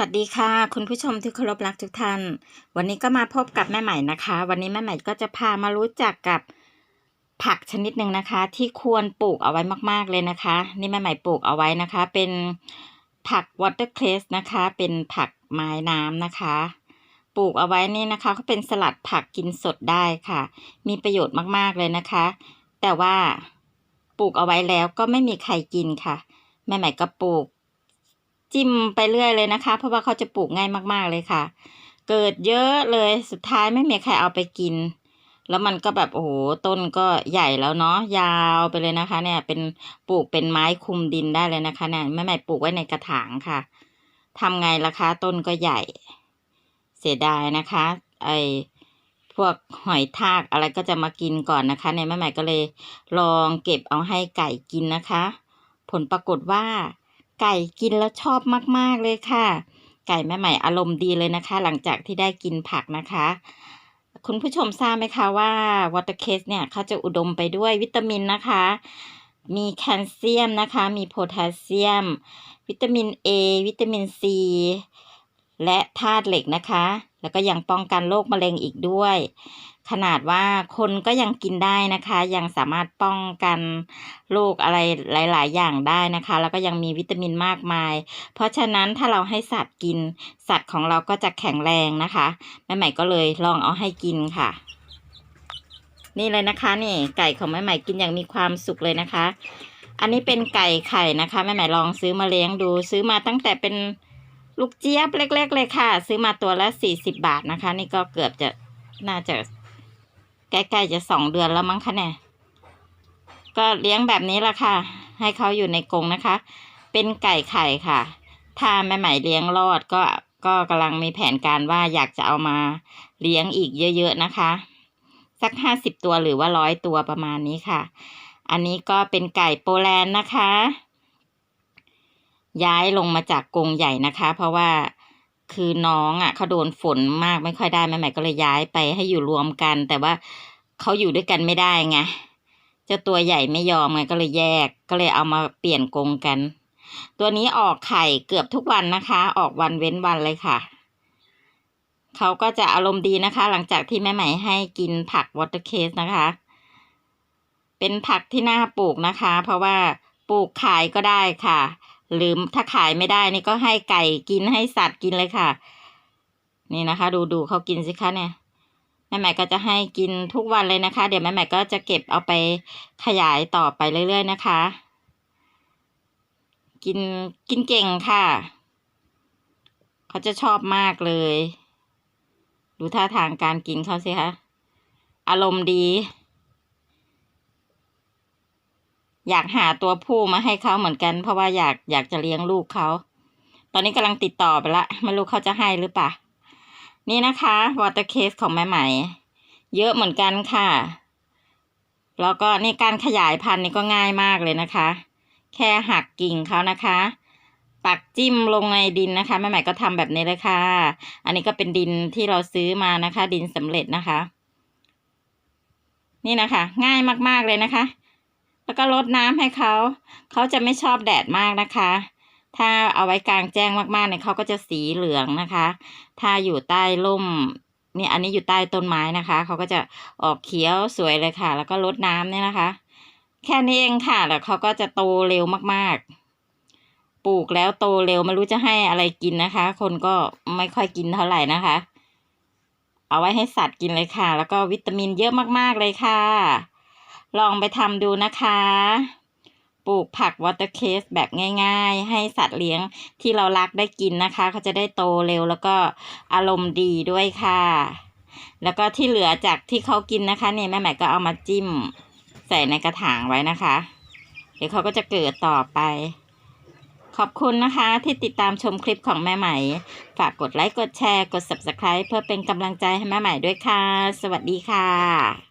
วัสดีค่ะ คุณผู้ชมที่เคารพรักทุกท่าน วันนี้ก็มาพบกับแม่ใหม่นะคะ วันนี้แม่ใหม่ก็จะพามารู้จักกับผักชนิดหนึ่งนะคะ ที่ควรปลูกเอาไว้มาก ๆเลยนะคะ นี่แม่ใหม่ปลูกเอาไว้นะคะ เป็นผักวอเตอร์เคลสนะคะ เป็นผักไม้น้ำนะคะ ปลูกเอาไว้นี่นะคะก็เป็นสลัดผักกินสดได้ค่ะ มีประโยชน์มากๆเลยนะคะ แต่ว่าปลูกเอาไว้แล้วก็ไม่มีใครกินค่ะ แม่ใหม่ก็ปลูก จิ้มไปเรื่อยเลยนะคะ เพราะว่าเขาจะปลูกง่ายมากๆเลยค่ะ เกิดเยอะเลยสุดท้ายไม่มีใครเอาไปกิน แล้วมันก็แบบโอ้โหต้นก็ใหญ่แล้วเนาะยาวไปเลยนะคะ เนี่ยเป็นปลูกเป็นไม้คุมดินได้เลยนะคะเนี่ยแม่ใหม่ปลูกไว้ในกระถางค่ะทำไงล่ะคะ ต้นก็ใหญ่ เสียดายนะคะ ไอพวกหอยทากอะไรก็จะมากินก่อนนะคะเนี่ยแม่ใหม่ก็เลยลองเก็บเอาให้ไก่กินนะคะ ผลปรากฏว่า ไก่กินแล้วชอบมากๆเลยค่ะ ไก่แม่ใหม่อารมณ์ดีเลยนะคะ หลังจากที่ได้กินผักนะคะ คุณผู้ชมทราบไหมคะว่าวอเตอร์เคสเนี่ยเขาจะอุดมไปด้วยวิตามินนะคะ มีแคลเซียมนะคะ มีโพแทสเซียม วิตามิน A วิตามิน C และธาตุเหล็กนะคะ แล้วก็ยังป้องกันโรคมะเร็งอีกด้วย ขนาดว่าคนก็ยังกินได้นะคะ ยังสามารถป้องกันโรคอะไรหลาย ๆ อย่างได้นะคะ แล้วก็ยังมีวิตามินมากมาย เพราะฉะนั้นถ้าเราให้สัตว์กิน สัตว์ของเราก็จะแข็งแรงนะคะแม่ใหม่ก็เลยลองเอาให้กินค่ะ นี่เลยนะคะนี่ไก่ของแม่ใหม่กินอย่างมีความสุขเลยนะคะ อันนี้เป็นไก่ไข่นะคะแม่ใหม่ลองซื้อมาเลี้ยงดูซื้อมาตั้งแต่เป็น ลูกเจี๊ยบเล็ก ๆ เลยค่ะ ซื้อมาตัวละสี่สิบบาทนะคะ นี่ก็เกือบจะน่าจะใกล้ๆจะสองเดือนแล้วมั้งคะเนี่ยก็เลี้ยงแบบนี้ละค่ะ ให้เขาอยู่ในกรงนะคะ เป็นไก่ไข่ค่ะ ถ้าแม่ใหม่เลี้ยงรอดก็ก็กำลังมีแผนการว่าอยากจะเอามาเลี้ยงอีกเยอะๆนะคะ สักห้าสิบตัวหรือว่าร้อยตัวประมาณนี้ค่ะ อันนี้ก็เป็นไก่โปแลนด์นะคะ ย้ายลงมาจากกรงใหญ่นะคะ เพราะว่าคือน้องอะเขาโดนฝนมากไม่ค่อยได้แม่ใหม่ก็เลยย้ายไปให้อยู่รวมกัน แต่ว่าเขาอยู่ด้วยกันไม่ได้ไงเจ้าตัวใหญ่ไม่ยอมไงก็เลยแยก ก็เลยเอามาเปลี่ยนกรงกัน ตัวนี้ออกไข่เกือบทุกวันนะคะ ออกวันเว้นวันเลยค่ะเขาก็จะอารมณ์ดีนะคะ หลังจากที่แม่ใหม่ให้กินผักวอเตอร์เคสนะคะ เป็นผักที่น่าปลูกนะคะ เพราะว่าปลูกขายก็ได้ค่ะ หรือถ้าขายไม่ได้นี่ก็ให้ไก่กินให้สัตว์กินเลยค่ะ นี่นะคะ ดูดูเขากินสิคะเนี่ยแม่ใหม่ก็จะให้กินทุกวันเลยนะคะ เดี๋ยวแม่ใหม่ก็จะเก็บเอาไปขยายต่อไปเรื่อยๆนะคะ กินกินเก่งค่ะ เขาจะชอบมากเลย ดูท่าทางการกินเขาสิคะอารมณ์ดี อยากหาตัวผู้มาให้เขาเหมือนกัน เพราะว่าอยากอยากจะเลี้ยงลูกเขา ตอนนี้กำลังติดต่อไปละไม่รู้เขาจะให้หรือเปล่า นี่นะคะวอเตอร์เคสของแม่ใหม่ เยอะเหมือนกันค่ะ แล้วก็ในการขยายพันธุ์นี่ก็ง่ายมากเลยนะคะ แค่หักกิ่งเขานะคะปักจิ้มลงในดินนะคะแม่ใหม่ก็ทำแบบนี้เลยค่ะ อันนี้ก็เป็นดินที่เราซื้อมานะคะ ดินสำเร็จนะคะ นี่นะคะ ง่ายมากๆเลยนะคะ แล้วก็รดน้ำให้เขา เขาจะไม่ชอบแดดมากนะคะ ถ้าเอาไว้กลางแจ้งมากๆเนี่ยเขาก็จะสีเหลืองนะคะ ถ้าอยู่ใต้ร่มนี่อันนี้อยู่ใต้ต้นไม้นะคะ เขาก็จะออกเขียวสวยเลยค่ะ แล้วก็รดน้ำเนี่ยนะคะ แค่นี้เองค่ะ แล้วเขาก็จะโตเร็วมากๆ ปลูกแล้วโตเร็วไม่รู้จะให้อะไรกินนะคะ คนก็ไม่ค่อยกินเท่าไหร่นะคะ เอาไว้ให้สัตว์กินเลยค่ะ แล้วก็วิตามินเยอะมากๆเลยค่ะ ลองไปทำดูนะคะ ปลูกผักวอเตอร์เคสแบบง่าย ๆ ให้สัตว์เลี้ยงที่เรารักได้กินนะคะ เขาจะได้โตเร็วแล้วก็อารมณ์ดีด้วยค่ะ แล้วก็ที่เหลือจากที่เขากินนะคะเนี่ยแม่ใหม่ก็เอามาจิ้มใส่ในกระถางไว้นะคะ เดี๋ยวเขาก็จะเกิดต่อไปขอบคุณนะคะที่ติดตามชมคลิปของแม่ใหม่ ฝากกดไลค์ กดแชร์ กด subscribe เพื่อเป็นกำลังใจให้แม่ใหม่ด้วยค่ะ สวัสดีค่ะ